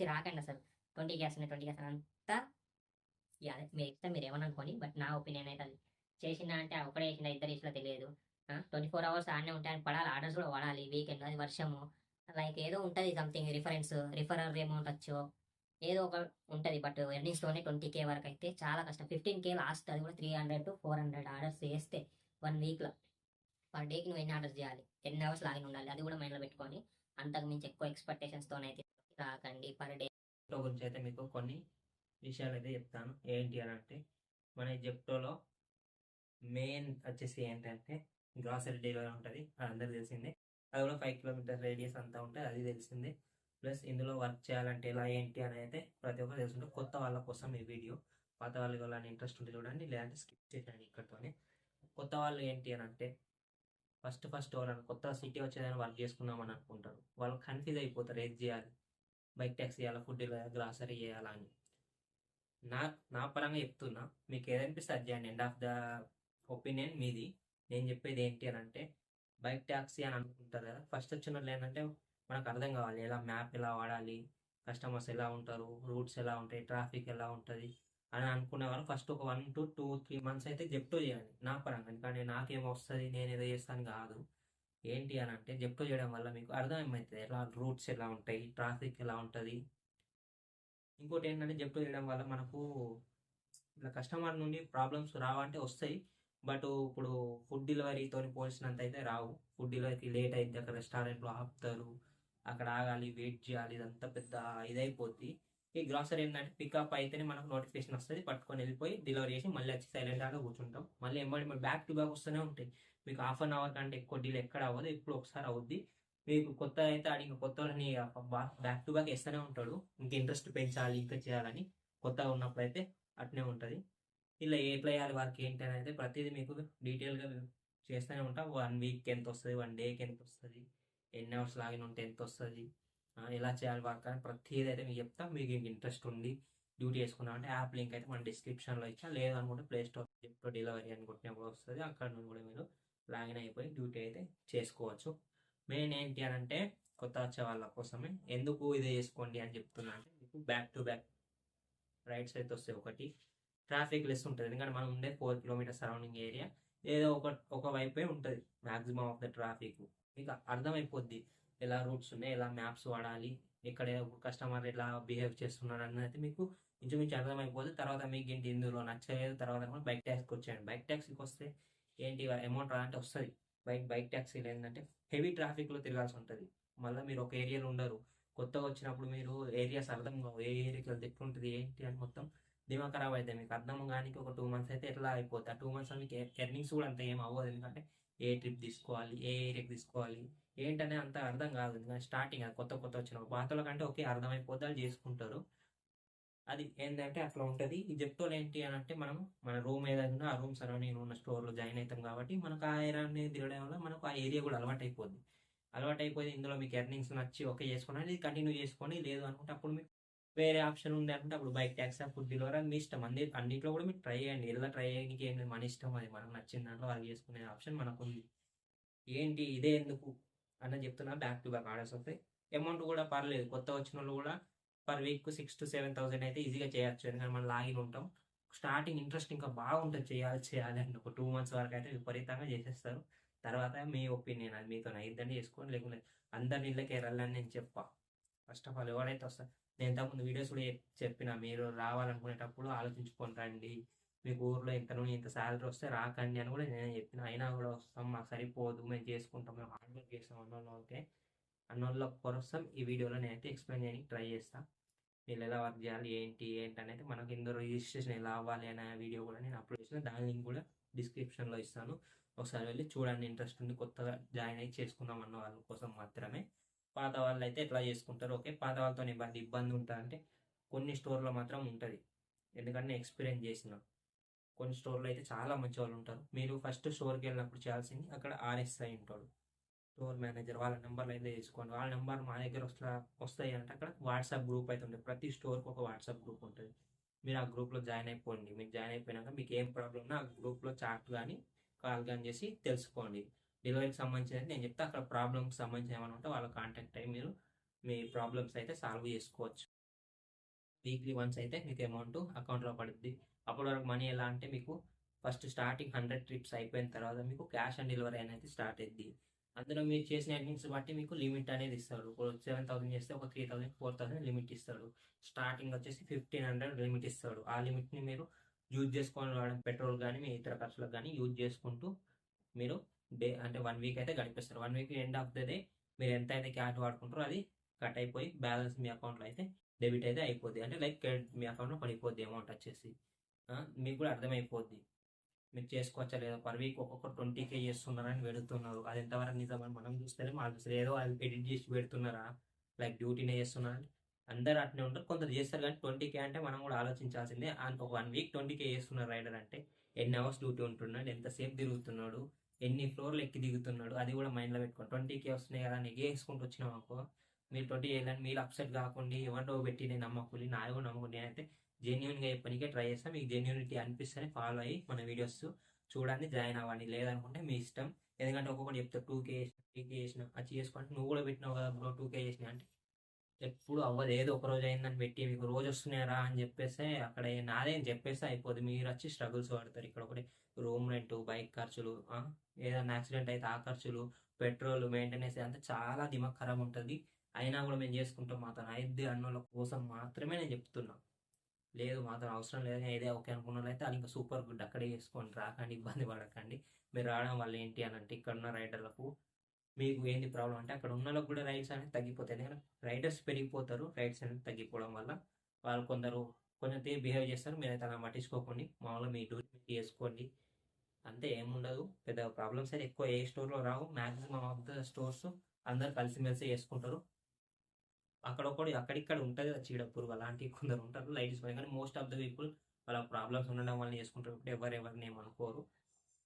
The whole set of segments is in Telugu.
చూసి రాకండి అసలు. ట్వంటీ గ్యాస్ ట్వంటీ గ్యాస్ అంతా. ఇక అదే మీరు ఇష్టం మీరు ఏమని అనుకోని బట్ నా ఒపీనియన్ అయితే అది. చేసిందా అంటే ఒకటే ఒకడే చేసిందా ఇద్దరు చేసినా తెలియదు. ట్వంటీ ఫోర్ అవర్స్ ఆడనే ఉంటాయని పడాలి ఆర్డర్స్ కూడా పడాలి వీకెండ్ అది వర్షము. లైక్ ఏదో ఉంటుంది సంథింగ్ రిఫరెన్స్ రిఫరల్ అమౌంట్ వచ్చో ఏదో ఒక ఉంటుంది బట్ ఎర్నింగ్స్లోనే ట్వంటీ కే వరకు అయితే చాలా కష్టం. ఫిఫ్టీన్ కే లాస్ట్ అది కూడా three hundred to four hundred orders చేస్తే వన్ వీక్లో పర్ డేకి నువ్వు ఎన్ని ఆర్డర్స్ చేయాలి? ఎన్ని అవర్స్ లాగిన్ ఉండాలి? అది కూడా మైండ్లో పెట్టుకొని అంతకు మించి ఎక్కువ ఎక్స్పెక్టేషన్స్తో తాకండి పర్ డే. జెప్టో గురించి అయితే మీకు కొన్ని విషయాలు అయితే చెప్తాను. ఏంటి అని అంటే మన జెప్టోలో మెయిన్ వచ్చేసి ఏంటంటే గ్రాసరీ డెలివరీ ఉంటుంది. అది అందరికి తెలిసిందే. అది కూడా ఫైవ్ కిలోమీటర్ రేడియస్ అంతా ఉంటుంది. అది తెలిసిందే. ప్లస్ ఇందులో వర్క్ చేయాలంటే ఎలా ఏంటి అని అయితే ప్రతి ఒక్కరు తెలుసుంటే కొత్త వాళ్ళ కోసం ఈ వీడియో పాత వాళ్ళకి వాళ్ళని ఇంట్రెస్ట్ ఉంటే చూడండి లేదంటే స్కిప్ చేయండి ఇక్కడతోనే. కొత్త వాళ్ళు ఏంటి అని అంటే ఫస్ట్ ఫస్ట్ ఎవరైనా కొత్త సిటీ వచ్చేదని వర్క్ చేసుకుందామని అనుకుంటారు. వాళ్ళు కన్ఫ్యూజ్ అయిపోతారు. ఏది చేయాలి? బైక్ ట్యాక్సీ చేయాలా ఫుడ్ గ్రాసరీ చేయాలా అని. నా నా పరంగా చెప్తున్నా మీకు ఏదనిపిస్తే అది చేయండి. ఎండ్ ఆఫ్ ద ఒపీనియన్ మీది. నేను చెప్పేది ఏంటి అని అంటే బైక్ ట్యాక్సీ అని అనుకుంటారు కదా ఫస్ట్ వచ్చిన వాళ్ళు ఏంటంటే మనకు అర్థం కావాలి. ఎలా మ్యాప్ ఎలా వాడాలి కస్టమర్స్ ఎలా ఉంటారు రూట్స్ ఎలా ఉంటాయి ట్రాఫిక్ ఎలా ఉంటుంది అని అనుకునేవారు. ఫస్ట్ ఒక one to two three months అయితే జెప్టో చేయండి నా పరంగా. కానీ నాకేం వస్తుంది నేను ఏదో చేస్తాను కాదు. ఏంటి అని అంటే జెప్టో చేయడం వల్ల మీకు అర్థమవుతుంది ఎలా రూట్స్ ఎలా ఉంటాయి ట్రాఫిక్ ఎలా ఉంటుంది. ఇంకోటి ఏంటంటే జెప్టో చేయడం వల్ల మనకు ఇలా కస్టమర్ నుండి ప్రాబ్లమ్స్ రావంటే వస్తాయి. బట్ ఇప్పుడు ఫుడ్ డెలివరీతో పోల్చినంత అయితే రావు. ఫుడ్ డెలివరీకి లేట్ అయితే అక్కడ రెస్టారెంట్లో ఆపుతారు. అక్కడ ఆగాలి వెయిట్ చేయాలి. ఇదంతా పెద్ద ఇదైపోద్ది. ఈ గ్రాసర్ ఏంటంటే పికప్ అయితేనే మనకు నోటిఫికేషన్ వస్తుంది పట్టుకొని వెళ్ళిపోయి డెలివరీ చేసి మళ్ళీ వచ్చి సైలెంట్ లాగా కూర్చుంటాం. మళ్ళీ ఎంబడి బ్యాక్ టు బ్యాక్ వస్తూనే ఉంటాయి. మీకు హాఫ్ అన్ అవర్ కంటే ఎక్కువ డీల్ ఎక్కడ అవ్వదు ఇప్పుడు ఒకసారి అవుద్ది. మీకు కొత్త అయితే అడిగిన కొత్త వాళ్ళని బ్యాక్ టు బ్యాక్ వేస్తూనే ఉంటాడు. ఇంక ఇంట్రెస్ట్ పెంచాలి ఇంకా చేయాలని కొత్తగా ఉన్నప్పుడు అయితే అట్నే ఉంటుంది. ఇలా ఎట్లా చేయాలి వారికి ఏంటి అని అయితే ప్రతిదీ మీకు డీటెయిల్గా చేస్తూనే ఉంటాం. వన్ వీక్కి ఎంత వస్తుంది వన్ డేకి ఎంత వస్తుంది ఎన్ని అవర్స్ లాగిన ఉంటే ఎంత వస్తుంది ఎలా చేయాలి వర్క్ అని ప్రతిదీ అయితే మీకు చెప్తా. మీకు ఇంట్రెస్ట్ ఉంది డ్యూటీ చేసుకున్నామంటే యాప్ లింక్ అయితే మన డిస్క్రిప్షన్లో ఇచ్చా లేదనుకుంటే ప్లే స్టోర్ డెలివరీ డెలివరీ కూడా వస్తుంది. అక్కడ నుండి కూడా మీరు లాగిన్ అయిపోయి డ్యూటీ అయితే చేసుకోవచ్చు. మెయిన్ ఏంటి అని అంటే కొత్త వచ్చే వాళ్ళ కోసమే. ఎందుకు ఇదే చేసుకోండి అని చెప్తున్నా అంటే మీకు బ్యాక్ టు బ్యాక్ రైడ్స్ అయితే వస్తాయి. ఒకటి ట్రాఫిక్ లెస్ ఉంటుంది. ఎందుకంటే మనం ఉండే ఫోర్ కిలోమీటర్ సరౌండింగ్ ఏరియా ఏదో ఒక ఒక వైపే ఉంటుంది మ్యాక్సిమం ఆఫ్ ద ట్రాఫిక్ మీకు అర్థమైపోద్ది. ఎలా రూట్స్ ఉన్నాయి ఎలా మ్యాప్స్ వాడాలి ఇక్కడ కస్టమర్ ఎలా బిహేవ్ చేస్తున్నారు అనేది మీకు ఇంచుమించు అర్థమైపోతుంది తర్వాత మీకు ఏంటి ఇందులో నచ్చలేదు తర్వాత కూడా బైక్ ట్యాక్స్కి వచ్చేయండి. బైక్ ట్యాక్సీకి వస్తే ఏంటి అమౌంట్ అంటే వస్తుంది. బైక్ బైక్ ట్యాక్సీలు ఏంటంటే హెవీ ట్రాఫిక్లో తిరగాల్సి ఉంటుంది. మళ్ళీ మీరు ఒక ఏరియాలో ఉండరు. కొత్తగా వచ్చినప్పుడు మీరు ఏరియాస్ అర్థం కావు. ఏ ఏరియాకి వెళ్తే ఎట్లుంటుంది ఏంటి అని మొత్తం దిమా ఖరాబ్ అవుతుంది మీకు. అర్థం కానీ ఒక టూ మంత్స్ అయితే ఎట్లా అయిపోతుంది ఆ టూ మంత్స్ మీకు ఎర్నింగ్స్ కూడా అంత ఏం అవ్వదు. ఎందుకంటే ఏ ట్రిప్ తీసుకోవాలి ఏ ఏరియాకి తీసుకోవాలి ఏంటనే అంత అర్థం కాదు. ఎందుకంటే స్టార్టింగ్ అది కొత్త కొత్త వచ్చిన పాతల కంటే ఒకే అర్థమైపోతే వాళ్ళు చేసుకుంటారు. అది ఏంటంటే అట్లా ఉంటుంది. ఈ జెప్టోలు ఏంటి అని అంటే మనం మన రూమ్ ఏదైనా ఆ రూమ్ సరౌండింగ్ ఉన్న స్టోర్లో జాయిన్ అవుతాం కాబట్టి మనకు ఆ ఏరియాని తిరగడం వల్ల మనకు ఆ ఏరియా కూడా అలవాటు అయిపోద్ది అలవాటు అయిపోయి ఇందులో మీకు ఎర్నింగ్స్ నచ్చి ఓకే చేసుకోండి. ఇది కంటిన్యూ చేసుకొని లేదు అనుకుంటే అప్పుడు మీకు వేరే ఆప్షన్ ఉంది అనుకుంటే అప్పుడు బైక్ ట్యాక్సీ ఫుడ్ డెలివరీ మీ ఇష్టం. అంది అన్నింటిలో కూడా మీరు ట్రై చేయండి. ఎలా ట్రై చేయడానికి ఏం మన ఇష్టం అది మనకు నచ్చిన దాంట్లో అది చేసుకునే ఆప్షన్ మనకు ఉంది ఏంటి? ఇదే ఎందుకు? అన్న చెప్తున్నా బ్యాక్ టు బ్యాక్ ఆర్డర్స్ వస్తాయి. అమౌంట్ కూడా పర్లేదు కొత్త వచ్చిన వాళ్ళు కూడా per week six to seven thousand అయితే ఈజీగా చేయొచ్చు. ఎందుకంటే మనం లాగిన్ ఉంటాం. స్టార్టింగ్ ఇంట్రెస్ట్ ఇంకా బాగుంటుంది చేయాలి చేయాలి అని ఒక టూ మంత్స్ వరకు అయితే విపరీతంగా చేసేస్తారు. తర్వాత మీ ఒపీనియన్ అది మీతో ఇద్దరిని చేసుకోండి. లేకుంటే అందరి ఇళ్ళకి వెళ్ళాలని నేను చెప్పా. ఫస్ట్ ఆఫ్ ఆల్ ఎవరైతే వస్తారు నేను ఇంతకుముందు వీడియోస్ కూడా చెప్పిన మీరు రావాలనుకునేటప్పుడు ఆలోచించుకొని రండి. మీకు ఊర్లో ఇంత నుండి ఇంత శాలరీ వస్తే రాకండి అని కూడా నేను చెప్పిన. అయినా కూడా వస్తాం మాకు సరిపోదు మేము చేసుకుంటాం మేము హార్డ్ వర్క్ చేస్తాం అన్న ఓకే? అన్నోళ్ళ కోసం ఈ వీడియోలో నేనైతే ఎక్స్ప్లెయిన్ చేయడానికి ట్రై చేస్తాను వీళ్ళు ఎలా వర్క్ చేయాలి ఏంటి ఏంటి అనేది మనకి ఇందులో రిజిస్ట్రేషన్ ఎలా అవ్వాలి అనే వీడియో కూడా నేను అప్లోడ్ చేసిన. దాని లింక్ కూడా డిస్క్రిప్షన్లో ఇస్తాను. ఒకసారి వెళ్ళి చూడండి ఇంట్రెస్ట్ ఉంది కొత్తగా జాయిన్ అయ్యి చేసుకుందాం అన్న వాళ్ళ కోసం మాత్రమే. పాత వాళ్ళు అయితే ఎట్లా చేసుకుంటారు ఓకే? పాత వాళ్ళతో ఇబ్బంది ఇబ్బంది ఉంటుందంటే కొన్ని స్టోర్లో మాత్రం ఉంటుంది. ఎందుకంటే ఎక్స్పీరియన్స్ చేసిన. కొన్ని స్టోర్లో అయితే చాలా మంచి వాళ్ళు ఉంటారు. మీరు ఫస్ట్ స్టోర్కి వెళ్ళినప్పుడు చేయాల్సింది అక్కడ ఆర్ఎస్ఐ ఉంటాడు. స్టోర్ మేనేజర్ వాళ్ళ నెంబర్లు అయితే తీసుకోండి వాళ్ళ నెంబర్ మా దగ్గర వస్తా వస్తాయి అంటే అక్కడ వాట్సాప్ గ్రూప్ అయితే ఉంటుంది. ప్రతి స్టోర్కి ఒక వాట్సాప్ గ్రూప్ ఉంటుంది. మీరు ఆ గ్రూప్లో జాయిన్ అయిపోండి. మీరు జాయిన్ అయిపోయినాక మీకు ఏం ప్రాబ్లం ఉన్నా ఆ గ్రూప్లో చాట్ కానీ కాల్ కానీ చేసి తెలుసుకోండి. డెలివరీకి సంబంధించి నేను చెప్తే అక్కడ ప్రాబ్లమ్కి సంబంధించి ఏమైనా ఉంటే వాళ్ళ కాంటాక్ట్ అయ్యి మీరు మీ ప్రాబ్లమ్స్ అయితే సాల్వ్ చేసుకోవచ్చు. వీక్లీ వన్స్ అయితే మీకు అమౌంట్ అకౌంట్లో పడుద్ది. అప్పటి వరకు మనీ ఎలా అంటే మీకు ఫస్ట్ స్టార్టింగ్ హండ్రెడ్ ట్రిప్స్ అయిపోయిన తర్వాత మీకు క్యాష్ ఆన్ డెలివరీ అనేది స్టార్ట్ అయింది అందులో మీరు చేసిన ఎర్నింగ్స్ బట్టి మీకు లిమిట్ అనేది ఇస్తాడు ఇప్పుడు సెవెన్ థౌసండ్ చేస్తే ఒక three thousand four thousand limit ఇస్తాడు స్టార్టింగ్ వచ్చేసి ఫిఫ్టీన్ హండ్రెడ్ లిమిట్ ఇస్తాడు ఆ లిమిట్ని మీరు యూజ్ చేసుకొని వాడడం పెట్రోల్ కానీ మీ ఇతర ఖర్చులకు కానీ యూజ్ చేసుకుంటూ మీరు డే అంటే వన్ వీక్ అయితే గడిపిస్తారు. One week end of the day మీరు ఎంత అయితే క్యాష్ వాడుకుంటారో అది కట్ అయిపోయి బ్యాలెన్స్ మీ అకౌంట్లో అయితే డెబిట్ అయితే అయిపోద్ది. అంటే లైక్ క్రెడిట్ మీ అకౌంట్లో పడిపోద్ది అమౌంట్ వచ్చేసి. మీకు కూడా అర్థమైపోద్ది. మీరు చేసుకోవచ్చా లేదా? పర్ వీక్ ఒక్కొక్క ట్వంటీ కే చేస్తున్నారని పెడుతున్నారు అది ఎంతవరకు నిజమని మనం చూస్తేనే మాకు అసలు ఏదో ఎడిట్ చేసి పెడుతున్నారా? లైక్ డ్యూటీనే చేస్తున్నారని అందరు అట్నే ఉంటారు. కొందరు చేస్తారు కానీ ట్వంటీ కే అంటే మనం కూడా ఆలోచించాల్సిందే. ఒక వన్ వీక్ ట్వంటీ కే చేస్తున్నారు రైడర్ అంటే ఎన్ని అవర్స్ డ్యూటీ ఉంటున్నాడు? ఎంతసేపు తిరుగుతున్నాడు? ఎన్ని ఫ్లోర్లు ఎక్కి దిగుతున్నాడు? అది కూడా మైండ్లో పెట్టుకోండి ట్వంటీ కే వస్తున్నాయి కదా నెగే వేసుకుంటూ వచ్చినాం అనుకో మీరు ట్వంటీ చేయాలని మీరు అప్సెట్ కాకుండా ఎవరిలో పెట్టి నేను నమ్మకూలి నాయో నమ్మకూలి నేనైతే జెన్యున్గా చెప్పడానికే ట్రై చేస్తాను మీకు జెన్యునిటీ అనిపిస్తేనే ఫాలో అయ్యి మన వీడియోస్ చూడండి జాయిన్ అవ్వండి. లేదనుకుంటే మీ ఇష్టం. ఎందుకంటే ఒక్కొక్కటి చెప్తా టూ కే చేసిన త్రీ కే చేసిన అది చేసుకుంటే నువ్వు కూడా పెట్టినావు కదా బ్రో టూ కే చేసిన అంటే ఎప్పుడు అవ్వదు. ఏదో ఒక రోజు అయిందని పెట్టి మీకు రోజు వస్తున్నారా అని చెప్పేస్తే అక్కడ నాదేం చెప్పేస్తే అయిపోద్ది. మీరు వచ్చి స్ట్రగుల్స్ పడతారు. ఇక్కడ ఒకటి రూమ్ రెంట్ బైక్ ఖర్చులు ఏదైనా యాక్సిడెంట్ అయితే ఆ ఖర్చులు పెట్రోల్ మెయింటెనెన్స్ అంతా చాలా దిమాగ్ ఖరాబ్ ఉంటుంది. అయినా కూడా మేము చేసుకుంటాం మాత్రం ఐదు అన్నోళ్ళ కోసం మాత్రమే నేను చెప్తున్నా. లేదు మాత్రం అవసరం లేదు. ఇదే ఓకే అనుకున్న అయితే అది ఇంకా సూపర్ గుడ్. అక్కడే చేసుకోండి రాకండి ఇబ్బంది పడకండి. మీరు రావడం వల్ల ఏంటి అని అంటే ఇక్కడ ఉన్న రైడర్లకు మీకు ఏంది ప్రాబ్లం అంటే అక్కడ ఉన్న వాళ్ళకి కూడా రైడ్స్ అనేది తగ్గిపోతాయి. ఎందుకంటే రైడర్స్ పెరిగిపోతారు రైడ్స్ అనేది తగ్గిపోవడం వల్ల వాళ్ళు కొందరు కొంచెం బిహేవ్ చేస్తారు. మీరైతే అలా పట్టించుకోకండి. మామూలుగా మీ డ్యూటీ చేసుకోండి. అంతే ఏముండదు. పెద్ద ప్రాబ్లమ్స్ అయితే ఎక్కువ ఏ స్టోర్లో రావు. మ్యాక్సిమం ఆఫ్ ద స్టోర్స్ అందరు కలిసిమెలిసి చేసుకుంటారు అక్కడ ఒకటి అక్కడిక్కడ ఉంటుంది కదా చీడ పురుగు అలాంటివి కొందరు ఉంటారు. లైట్స్ పై కానీ మోస్ట్ ఆఫ్ ద పీపుల్ వాళ్ళ ప్రాబ్లమ్స్ ఉండడం వల్ల చేసుకుంటారు. ఇప్పుడు ఎవరెవరిని ఏమనుకోరు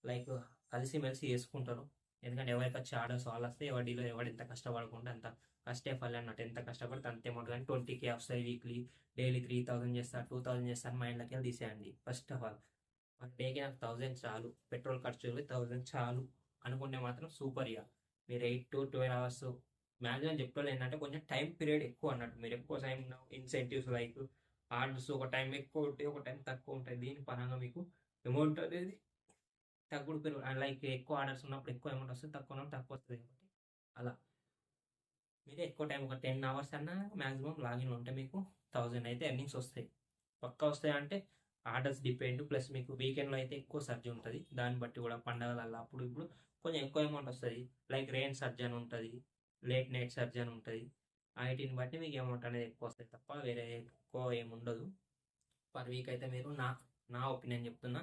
లైక్ కలిసిమెలిసి చేసుకుంటారు. ఎందుకంటే ఎవరికి వచ్చి ఆర్డర్స్ వాళ్ళు వస్తే ఎవరిలో ఎవడు ఎంత కష్టపడకుండా అంత కష్టే ఫలి అన్నట్టు. ఎంత కష్టపడితే అంతే అమౌంట్. కానీ ట్వంటీ కే వస్తాయి వీక్లీ డైలీ త్రీ థౌసండ్ చేస్తారు టూ థౌసండ్ చేస్తారు మైండ్లోకి వెళ్ళి తీసేయండి. ఫస్ట్ ఆఫ్ ఆల్ మన డేకి నాకు థౌసండ్ చాలు. పెట్రోల్ ఖర్చు థౌసండ్ చాలు. అనుకుంటే మాత్రం సూపర్ ఇక. మీరు eight to twelve hours maximum చెప్పాలి ఏంటంటే కొంచెం టైం పీరియడ్ ఎక్కువ అన్నట్టు. మీరు ఎక్కువ టైం ఇన్సెంటివ్స్ లైక్ ఆర్డర్స్ ఒక టైం ఎక్కువ ఉంటే ఒక టైం తక్కువ ఉంటాయి. దీని పరంగా మీకు అమౌంట్ అనేది తగ్గుడు పెరుగు లైక్ ఎక్కువ ఆర్డర్స్ ఉన్నప్పుడు ఎక్కువ అమౌంట్ వస్తుంది తక్కువ ఉన్నప్పుడు తక్కువ వస్తుంది కాబట్టి అలా. మీరు ఎక్కువ టైం ఒక టెన్ అవర్స్ అన్నా మ్యాక్సిమం లాగిన్ ఉంటే మీకు థౌజండ్ అయితే ఎర్నింగ్స్ వస్తాయి. పక్కా వస్తాయి అంటే ఆర్డర్స్ డిపెండ్ ప్లస్ మీకు వీకెండ్లో అయితే ఎక్కువ సర్జ్ ఉంటుంది. దాన్ని బట్టి కూడా పండగలలో అప్పుడు ఇప్పుడు కొంచెం ఎక్కువ అమౌంట్ వస్తుంది. లైక్ రెయిన్ సర్జ్ అని ఉంటుంది. లేట్ నైట్ సర్జన్ అని ఉంటుంది వాటిని బట్టి మీకు అమౌంట్ అనేది ఎక్కువ వస్తుంది తప్ప వేరే ఎక్కువ ఏమి ఉండదు. పర్ వీక్ అయితే మీరు నా నా ఒపీనియన్ చెప్తున్నా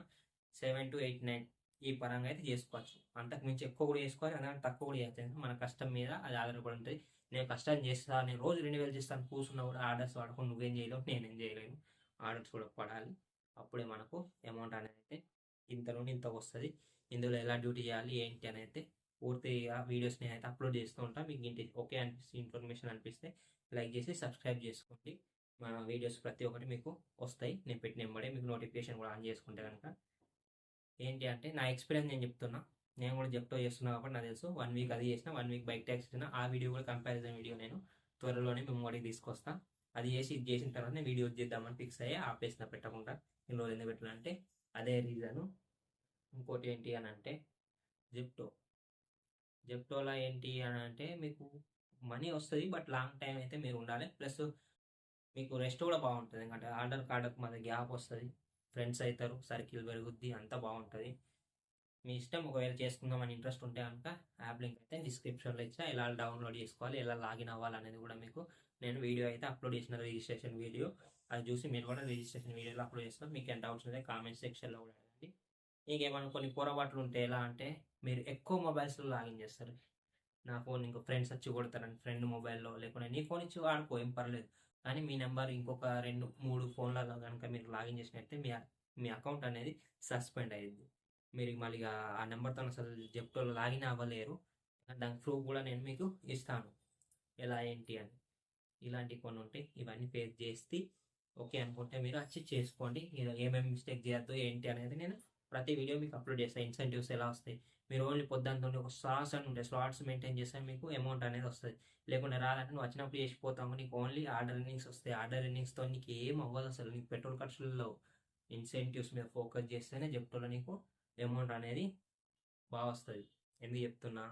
సెవెన్ టు ఎయిట్ నైన్ ఈ పరంగా అయితే చేసుకోవచ్చు. అంతకు మించి ఎక్కువ కూడా చేసుకోవాలి అలాగే తక్కువ కూడా చేయొచ్చు. మన కష్టం మీద అది ఆధారపడి ఉంటుంది. నేను కష్టం చేస్తాను నేను రోజు రెండు వేలు చేస్తాను కూర్చున్నా కూడా ఆర్డర్స్ వాడకుండా నువ్వేం చేయలేవు నేనేం చేయలేను. ఆర్డర్స్ కూడా పడాలి. అప్పుడే మనకు అమౌంట్ అనేది అయితే ఇంత నుండి ఇంత వస్తుంది. ఇందులో ఎలా డ్యూటీ చేయాలి ఏంటి అని అయితే పూర్తిగా వీడియోస్ అయితే అప్లోడ్ చేస్తూ ఉంటాను మీకు ఇంటి ఓకే అనిపిస్తే ఇన్ఫర్మేషన్ అనిపిస్తే లైక్ చేసి సబ్స్క్రైబ్ చేసుకోండి. మన వీడియోస్ ప్రతి ఒక్కటి మీకు వస్తాయి. నేను పెట్టిన వెంబడే మీకు నోటిఫికేషన్ కూడా ఆన్ చేసుకుంటే కనుక ఏంటి అంటే నా ఎక్స్పీరియన్స్ నేను చెప్తున్నా. నేను కూడా చెప్తూ చేస్తున్నా కాబట్టి నాకు తెలుసు. వన్ వీక్ అది చేసిన వన్ వీక్ బైక్ ట్యాక్స్ ఇచ్చిన ఆ వీడియో కూడా కంపారిజన్ వీడియో నేను త్వరలోనే మేము వాడికి తీసుకొస్తా. అది చేసి ఇది చేసిన తర్వాత వీడియో చేద్దామని ఫిక్స్ అయ్యి ఆపేసిన పెట్టకుండా. ఇన్ని రోజులు ఎందుకు పెట్టాలంటే అదే రీజను. ఇంకోటి ఏంటి అని అంటే జిప్టో. జెప్టోలో ఏంటి అని అంటే మీకు మనీ వస్తుంది బట్ లాంగ్ టైం అయితే మీరు ఉండాలి. ప్లస్ మీకు రెస్ట్ కూడా బాగుంటుంది. ఎందుకంటే ఆర్డర్ కార్డర్కి మధ్య గ్యాప్ వస్తుంది. ఫ్రెండ్స్ అవుతారు సర్కిల్ పెరుగుద్ది అంతా బాగుంటుంది. మీ ఇష్టం ఒకవేళ చేసుకుందామని ఇంట్రెస్ట్ ఉంటే కనుక యాప్ లింక్ అయితే డిస్క్రిప్షన్లో ఇచ్చా. ఎలా డౌన్లోడ్ చేసుకోవాలి ఎలా లాగిన్ అవ్వాలి అనేది కూడా మీకు నేను వీడియో అయితే అప్లోడ్ చేసిన రిజిస్ట్రేషన్ వీడియో. అది చూసి మీరు కూడా రిజిస్ట్రేషన్ వీడియోలో అప్లోడ్ చేస్తాం. మీకు ఎంత డౌట్స్ ఉంటే కామెంట్ సెక్షన్లో కూడా అడగండి. ఇంకేమైనా కొన్ని పొరపాట్లు ఉంటే ఎలా అంటే మీరు ఎక్కువ మొబైల్స్లో లాగిన్ చేస్తారు. నా ఫోన్ ఇంకో ఫ్రెండ్స్ వచ్చి కొడతారని ఫ్రెండ్ మొబైల్లో లేకుంటే నీ ఫోన్ ఇచ్చి వాడుకో ఏం పర్లేదు. కానీ మీ నెంబర్ ఇంకొక రెండు మూడు ఫోన్లలో కనుక మీరు లాగిన్ చేసినట్టే మీ మీ అకౌంట్ అనేది సస్పెండ్ అయ్యింది మీరు మళ్ళీ ఇక ఆ నెంబర్తో అసలు జెప్టోలో లాగిన్ అవ్వలేరు. దాని ప్రూఫ్ కూడా నేను మీకు ఇస్తాను. ఎలా ఏంటి అని. ఇలాంటి కొన్ని ఉంటాయి. ఇవన్నీ ఫేస్ చేసి ఓకే అనుకుంటే మీరు వచ్చి చేసుకోండి. ఏమేమి మిస్టేక్ చేయొద్దు ఏంటి అనేది నేను ప్రతి వీడియో మీకు అప్లోడ్ చేస్తాను ఇన్సెంటివ్స్ ఎలా వస్తాయి? మీరు ఓన్లీ పొద్దున్న ఒక స్లాట్స్ అని ఉంటాయి స్లాట్స్ మెయింటైన్ చేస్తే మీకు అమౌంట్ అనేది వస్తుంది. లేకుండా రాదంటే నువ్వు వచ్చినప్పుడు చేసిపోతాము నీకు ఓన్లీ ఆర్డర్ ఎర్నింగ్స్ వస్తాయి. ఆర్డర్ ఎర్నింగ్స్తో నీకు ఏం అవ్వదు అసలు. నీకు పెట్రోల్ ఖర్చులలో ఇన్సెంటివ్స్ మీద ఫోకస్ చేస్తేనే చెప్తున్నా నీకు అమౌంట్ అనేది బాగా వస్తుంది. ఎందుకు చెప్తున్నా?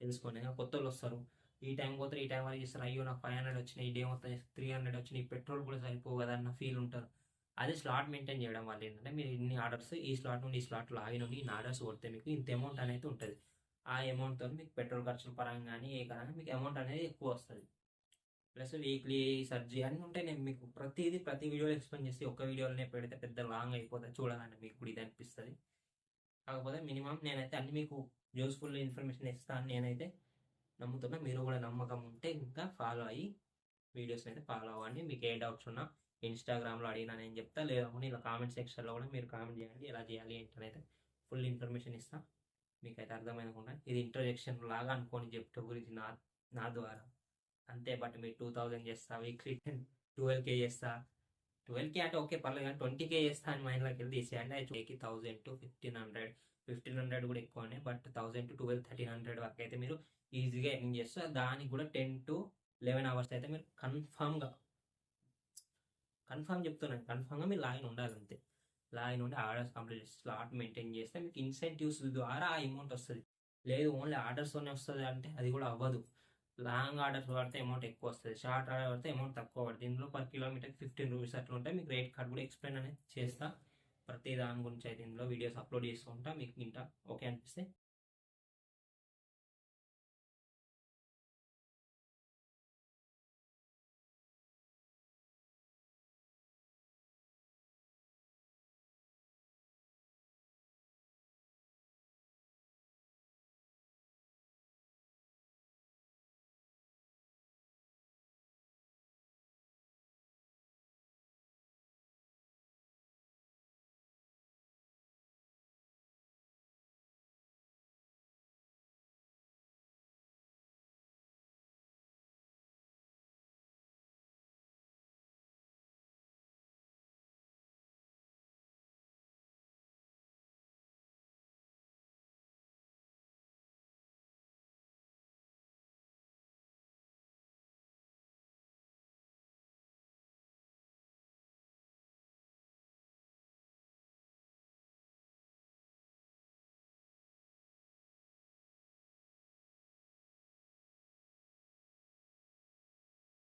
తెలుసుకోండి. కొత్త వాళ్ళు వస్తారు. ఈ టైం పోతే ఈ టైం వరకు చేస్తారు. అయ్యో నాకు ఫైవ్ హండ్రెడ్ వచ్చినాయి. ఈ డే మొత్తం త్రీ హండ్రెడ్ వచ్చినాయి. పెట్రోల్ కూడా సరిపోవు కదా అన్న ఫీల్ ఉంటారు. అదే స్లాట్ మెయింటైన్ చేయడం వల్ల ఏంటంటే మీరు ఇన్ని ఆర్డర్స్ ఈ స్లాట్ నుండి ఈ స్లాట్ లాగిన నుండి ఇన్ని ఆర్డర్స్ కొడితే మీకు ఇంత అమౌంట్ అనేది ఉంటుంది. ఆ అమౌంట్తో మీకు పెట్రోల్ ఖర్చుల పరంగా కానీ ఏ పరంగా మీకు అమౌంట్ అనేది ఎక్కువ వస్తుంది. ప్లస్ వీక్లీ సర్జరీ అన్నీ ఉంటాయి నేను మీకు ప్రతిదీ ప్రతి వీడియోలో ఎక్స్ప్లెయిన్ చేసి ఒక వీడియోలోనే పెడితే పెద్ద లాంగ్ అయిపోతుంది చూడాలని మీకు కూడా ఇది అనిపిస్తుంది. కాకపోతే మినిమం నేనైతే అన్ని మీకు యూస్ఫుల్ ఇన్ఫర్మేషన్ ఇస్తాను నేనైతే నమ్ముతున్నా. మీరు కూడా నమ్మకం ఉంటే ఇంకా ఫాలో అయ్యి వీడియోస్ అయితే ఫాలో అవ్వండి. మీకు ఏ డౌట్స్ ఉన్నా ఇన్స్టాగ్రామ్లో అడిగినా నేను చెప్తా. లేదనుకుంటే ఇలా కామెంట్ సెక్షన్లో కూడా మీరు కామెంట్ చేయండి. ఎలా చేయాలి ఏంటనైతే ఫుల్ ఇన్ఫర్మేషన్ ఇస్తా. మీకైతే అర్థమైనకుండా ఇది ఇంట్రొడక్షన్ లాగా అనుకోని చెప్తే గురించి నా నా ద్వారా. అంతే బట్ మీరు టూ థౌజండ్ చేస్తా వీక్లీ ట్వెల్వ్ కే చేస్తా. ట్వెల్వ్ కే అంటే ఓకే పర్లేదు కానీ ట్వంటీ కే చేస్తా అని మైండ్లోకి వెళ్ళి తీసేయండి. అయితే thousand to fifteen hundred fifteen hundred కూడా ఎక్కువనే but thousand to twelve thirteen hundred వరకు అయితే మీరు ఈజీగా ఎర్నింగ్ చేస్తారు దానికి కూడా టెన్ టు లెవెన్ అవర్స్ అయితే మీరు కన్ఫామ్గా కన్ఫామ్ చెప్తున్నాను కన్ఫామ్గా మీరు లాగిన్ ఉండాలి అంతే. లాగిన్ ఉండి ఆర్డర్స్ కంప్లీట్ చేసి స్లాట్ మెయింటైన్ చేస్తే మీకు ఇన్సెంటివ్స్ ద్వారా ఆ అమౌంట్ వస్తుంది. లేదు ఓన్లీ ఆర్డర్స్తోనే వస్తుంది అంటే అది కూడా అవ్వదు. లాంగ్ ఆర్డర్స్ పడితే అమౌంట్ ఎక్కువ వస్తుంది. షార్ట్ ఆర్డర్ పడితే అమౌంట్ తక్కువ పడుతుంది ఇందులో పర్ కిలోమీటర్ ఫిఫ్టీన్ రూపీస్ అట్లా ఉంటాయి మీకు రేట్ కార్డ్ కూడా ఎక్స్ప్లెయిన్ అనేది చేస్తా. ప్రతి దాని గురించి అయితే ఇందులో వీడియోస్ అప్లోడ్ చేస్తూ ఉంటా. మీకు ఇంట ఓకే అనిపిస్తే